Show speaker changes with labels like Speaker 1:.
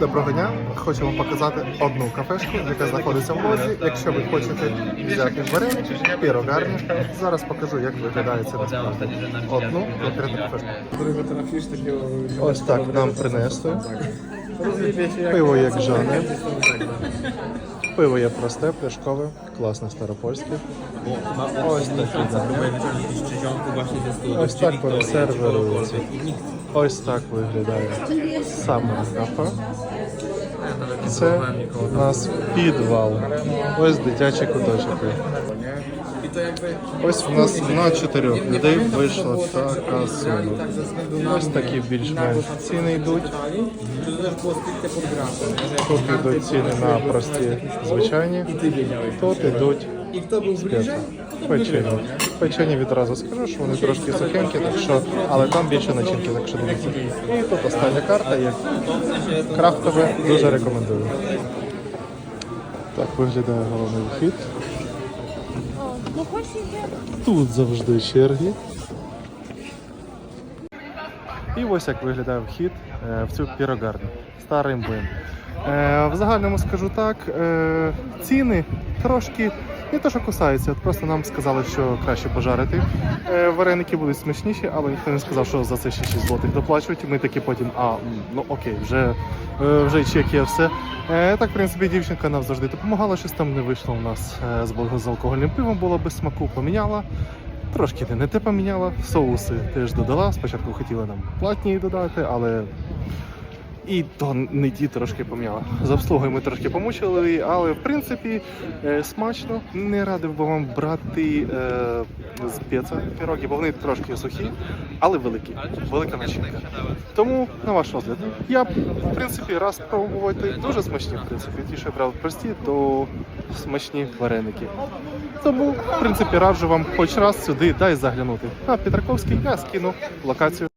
Speaker 1: Доброго дня! Хочу вам показати одну кафешку, яка знаходиться в лозі. Якщо ви хочете взяти вареники, пірогарні, зараз покажу, як виглядає це насправді. Одну конкретну кафешку. Ось так нам принесли. Пиво як жане. Пиво є просте, пляшкове, класне старопольське. Ось таке. Ось так воно сервирується. Ось так виглядає саме кафе. Це у нас підвал. Ось дитячий куточок. Ось у нас на чотирьох людей вийшла така сума. Ось такі більш-менш ціни йдуть. Тут йдуть ціни на прості звичайні, тут йдуть спеці. Печені. Печені відразу скажу, що вони трошки сухенькі, так що, але там більше начинки, так що дивіться. І тут остання карта є. Крафтове дуже рекомендую. Так виглядає головний вхід. Тут завжди черги. І ось як виглядає вхід е, в цю пірогарню. Старий млин. Е, В загальному скажу так, е, ціни трошки не то, що кусаються, просто нам сказали, що краще пожарити. Е, Вареники будуть смачніші, але ніхто не сказав, що за це ще 6 злотих доплачують. Ми такі потім, а ну окей, вже, е, вже чек є все. Е, Так, в принципі, дівчинка нам завжди допомагала, щось там не вийшло у нас е, з алкогольним пивом, було без смаку, поміняла. Трошки не те поміняла, соуси теж додала. Спочатку хотіла нам платні додати, але і то не ті трошки поміняла. З обслугою ми трошки помучили, але в принципі е, смачно. Не радив би вам брати е, з п'єца піроги, бо вони трошки сухі, але великі. Велика начинка. Тому на ваш розгляд. Я б, в принципі раз спробувати. Дуже смачні, в принципі. Ті, що я брав прості, то смачні вареники. Тому, в принципі, раджу вам хоч раз сюди дай заглянути. На Петраковський я скину локацію